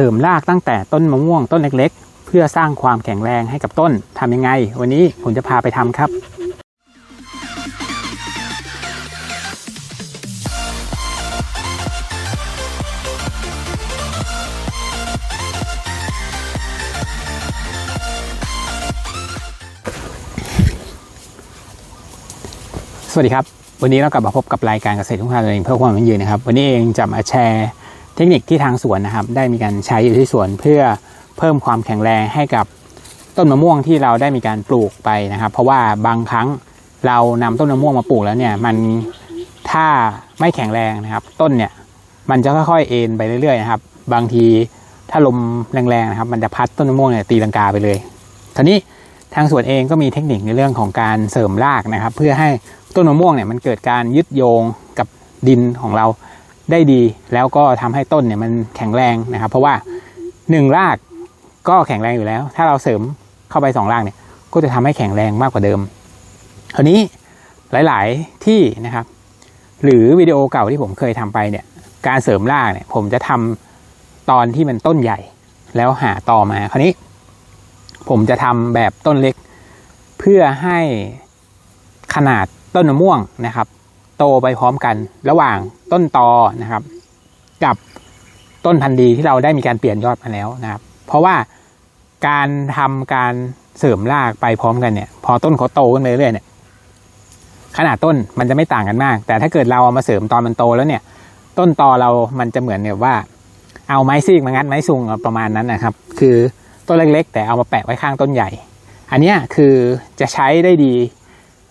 ริมรากตั้งแต่ต้นมะม่วงต้นเล็กๆ เพื่อสร้างความแข็งแรงให้กับต้นทำยังไง วันนี้ผมจะพาไปทำครับสวัสดีครับ วันนี้เรากลับมาพบกับรายการเกษตรทุ่งทางตัวเองเพื่อความยั่งยืนนะครับ วันนี้เองจะมาแชร์ เทคนิคที่ทางสวนนะครับ ได้มีการใช้อยู่ที่สวนเพื่อเพิ่มความแข็งแรงให้กับต้นมะม่วงที่เราได้มีการปลูกไปนะครับ เพราะว่าบางครั้งเรานำต้นมะม่วงมาปลูกแล้วเนี่ยมันถ้าไม่แข็งแรงนะครับ ต้นเนี่ยมันจะค่อยๆเอ็นไปเรื่อยๆนะครับ บางทีถ้าลมแรงๆนะครับ มันจะพัดต้นมะม่วงเนี่ยตีลังกาไปเลยทีนี้ทางสวนเองก็มีเทคนิคในเรื่องของการเสริมรากนะครับ เพื่อให้ต้นมะม่วงเนี่ยมันเกิดการยึดโยงกับดินของเรา ได้ดี แล้วก็ทำให้ต้นเนี่ยมันแข็งแรงนะครับ เพราะว่าหนึ่งรากก็แข็งแรงอยู่แล้ว ถ้าเราเสริมเข้าไปสองรากเนี่ย ก็จะทำให้แข็งแรงมากกว่าเดิมคราวนี้หลาย ๆ ที่นะครับ หรือวิดีโอเก่าที่ผมเคยทำไปเนี่ย การเสริมรากเนี่ย ผมจะทำตอนที่มันต้นใหญ่ แล้วหาต่อมาคราวนี้ ผมจะทำแบบต้นเล็ก เพื่อให้ขนาดต้นมะม่วงนะครับ โตไปพร้อมกัน ระหว่างต้นตอนะครับ กับต้นพันธุ์ดีที่เราได้มีการเปลี่ยนยอดมาแล้วนะครับ เพราะว่าการทำการเสริมรากไปพร้อมกันเนี่ย พอต้นเขาโตขึ้นเรื่อยๆเนี่ยขนาดต้นมันจะไม่ต่างกันมาก แต่ถ้าเกิดเราเอามาเสริมตอนมันโตแล้วเนี่ย ต้นตอเรามันจะเหมือนแบบว่า เอาไม้ซีกมางัดไม้ซุงประมาณนั้นนะครับ คือต้นเล็กๆ แต่เอามาแปะไว้ข้างต้นใหญ่ อันนี้คือจะใช้ได้ดี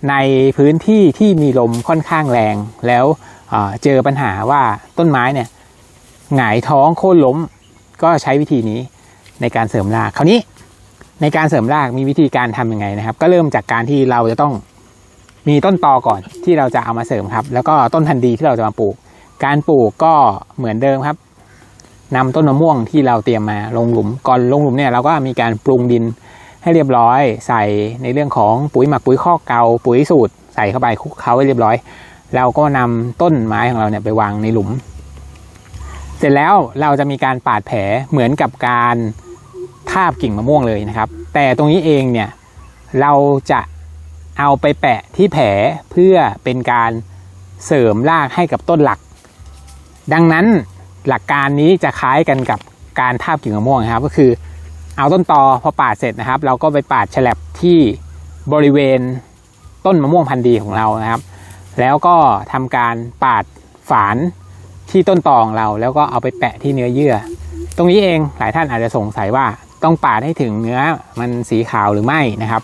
ในพื้นที่ที่มีลมค่อนข้างแรง แล้วเจอปัญหาว่าต้นไม้เนี่ยหงายท้องโค่นล้ม ก็ใช้วิธีนี้ในการเสริมรากคราวนี้ในการเสริมรากมีวิธีการทำยังไงนะครับ ก็เริ่มจากการที่เราจะต้องมีต้นตอก่อนที่เราจะเอามาเสริมครับ แล้วก็ต้นพันธุ์ดีที่เราจะมาปลูก การปลูกก็เหมือนเดิมครับนำต้นมะม่วงที่เราเตรียมมาลงหลุมก่อนลงหลุมเนี่ยเราก็มีการปรุงดิน ให้เรียบร้อย ใส่ในเรื่องของปุ๋ยหมักปุ๋ยคอเกาปุ๋ยสูตร ใส่เข้าไปคลุกเคล้าให้เรียบร้อย เราก็นำต้นไม้ของเราเนี่ยไปวางในหลุม เสร็จแล้วเราจะมีการปาดแผลเหมือนกับการทาบกิ่งมะม่วงเลยนะครับ แต่ตรงนี้เองเนี่ยเราจะเอาไปแปะที่แผลเพื่อเป็นการเสริมรากให้กับต้นหลัก ดังนั้นหลักการนี้จะคล้ายกันกับการทาบกิ่งมะม่วงนะครับ ก็คือ เอาต้นตอพอปาดเสร็จนะครับ เราก็ไปปาดฉลับที่บริเวณต้นมะม่วงพันธุ์ดีของเรานะครับ แล้วก็ทำการปาดฝานที่ต้นตอของเรา แล้วก็เอาไปแปะที่เนื้อเยื่อ ตรงนี้เองหลายท่านอาจจะสงสัยว่าต้องปาดให้ถึงเนื้อมันสีขาวหรือไม่นะครับ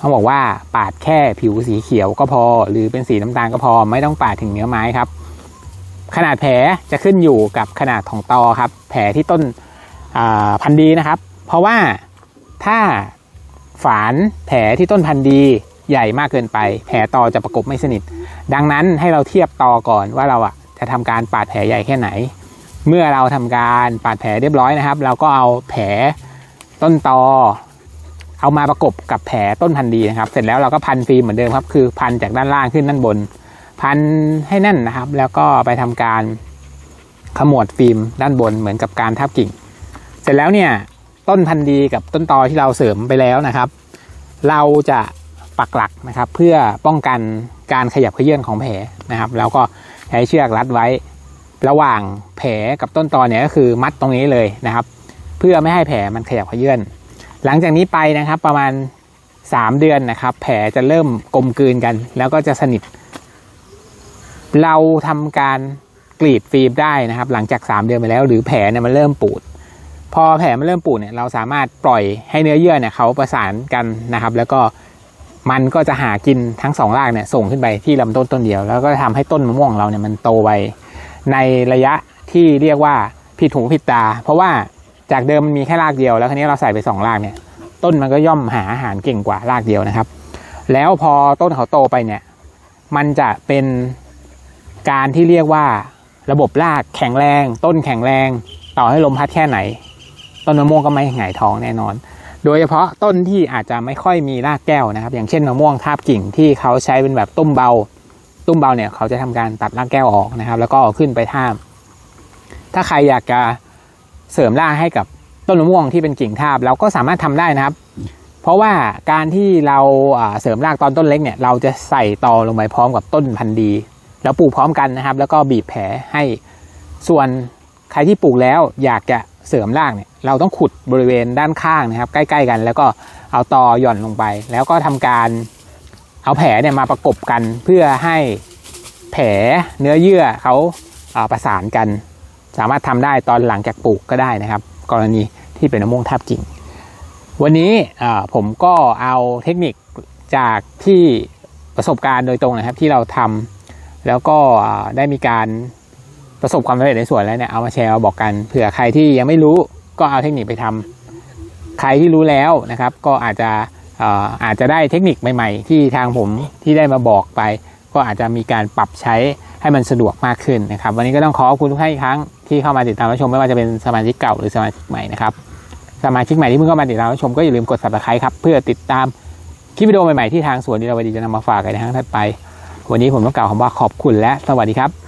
ต้องบอกว่าปาดแค่ผิวสีเขียวก็พอ หรือเป็นสีน้ำตาลก็พอ ไม่ต้องปาดถึงเนื้อไม้ครับ ขนาดแผลจะขึ้นอยู่กับขนาดของตอครับ แผลที่ต้นพันธุ์ดีนะครับ เพราะว่าถ้าฝานแผลที่ต้นพันธุ์ดีใหญ่มากเกินไป แผลตอจะประกบไม่สนิท ดังนั้นให้เราเทียบตอก่อนว่าเราอะจะทำการปาดแผลใหญ่แค่ไหน เมื่อเราทำการปาดแผลเรียบร้อยนะครับ เราก็เอาแผลต้นตอ เอามาประกบกับแผลต้นพันธุ์ดีนะครับ เสร็จแล้วเราก็พันฟิล์มเหมือนเดิมครับ คือพันจากด้านล่างขึ้นด้านบน พันให้แน่นนะครับ แล้วก็ไปทำการขมวดฟิล์มด้านบนเหมือนกับการทับกิ่ง เสร็จแล้วเนี่ย ต้นพันธุ์ดีกับต้นตอที่เราเสริมไปแล้วนะครับ เราจะปักหลักนะครับ เพื่อป้องกันการขยับเขยื่อนของแผลนะครับ แล้วก็ใช้เชือกรัดไว้ ระหว่างแผลกับต้นตอเนี่ยก็คือมัดตรงนี้เลยนะครับ เพื่อไม่ให้แผลมันขยับเขยื่อน หลังจากนี้ไปนะครับประมาณ 3 เดือนนะครับ แผลจะเริ่มกลมกลืนกัน แล้วก็จะสนิท เราทำการกรีดฟิล์มได้นะครับ หลังจาก 3 เดือนไปแล้ว หรือแผลเนี่ยมันเริ่มปูด พอแผลมันเริ่มปูดเนี่ยเราสามารถปล่อยให้เนื้อเยื่อเนี่ยเขาประสานกันนะครับ แล้วก็มันก็จะหากินทั้งสองรากเนี่ยส่งขึ้นไปที่ลำต้นต้นเดียว แล้วก็ทำให้ต้นมะม่วงเราเนี่ยมันโตไวในระยะที่เรียกว่าผิดหูผิดตา เพราะว่าจากเดิมมันมีแค่รากเดียว แล้วคราวนี้เราใส่ไปสองรากเนี่ย ต้นมันก็ย่อมหาอาหารเก่งกว่ารากเดียวนะครับ แล้วพอต้นเขาโตไปเนี่ย มันจะเป็นการที่เรียกว่าระบบรากแข็งแรง ต้นแข็งแรง ต่อให้ลมพัดแค่ไหน ต้นมะม่วงก็ไม่หงายท้องแน่นอน โดยเฉพาะต้นที่อาจจะไม่ค่อยมีรากแก้วนะครับ อย่างเช่นมะม่วงทาบกิ่งที่เขาใช้เป็นแบบตุ้มเบา ตุ้มเบาเนี่ยเขาจะทำการตัดรากแก้วออกนะครับ แล้วก็เอาขึ้นไปทาบถ้าใครอยากจะเสริมรากให้กับต้นมะม่วงที่เป็นกิ่งทาบเราก็สามารถทำได้นะครับ เพราะว่าการที่เราเสริมรากตอนต้นเล็กเนี่ยเราจะใส่ตอลงไปพร้อมกับต้นพันธุ์ดี แล้วปลูกพร้อมกันนะครับ แล้วก็บีบแผลให้ส่วนใครที่ปลูกแล้วอยากจะเสริมรากเนี่ย เราต้องขุดบริเวณด้านข้างนะครับ ใกล้ ๆ กัน แล้วก็เอาตอหย่อนลงไป แล้วก็ทำการเอาแผลเนี่ยมาประกบกันเพื่อให้แผลเนื้อเยื่อเขาอ่าประสานกัน สามารถทำได้ตอนหลังจากปลูกก็ได้นะครับ กรณีที่เป็นมะม่วงทาบกิ่งวันนี้ผมก็เอาเทคนิคจากที่ประสบการณ์โดยตรงนะครับ ที่เราทำแล้วก็ได้มีการประสบความสำเร็จในส่วนแล้วเนี่ยเอามาแชร์มาบอกกันเผื่อใครที่ยังไม่รู้ ก็เอาเทคนิคไปทำใครที่รู้แล้วนะครับ ก็อาจจะอาอาจจะได้เทคนิคใหม่ ๆ ที่ทางผมที่ได้มาบอกไป ก็อาจจะมีการปรับใช้ให้มันสะดวกมากขึ้นนะครับ วันนี้ก็ต้องขอขอบคุณทุกท่านอีกครั้งที่เข้ามาติดตามรับชมไม่ว่าจะเป็นสมาชิกเก่าหรือสมาชิกใหม่นะครับสมาชิกใหม่ที่เพิ่งเข้ามาติดตามรับชมก็อย่าลืมกด subscribe ครับเพื่อติดตามคลิปวิดีโอใหม่ๆที่ทางสวนดีลาวดีจะนำมาฝากกันในครั้งถัดไป วันนี้ผมต้องกล่าวคำว่าขอบคุณและสวัสดีครับ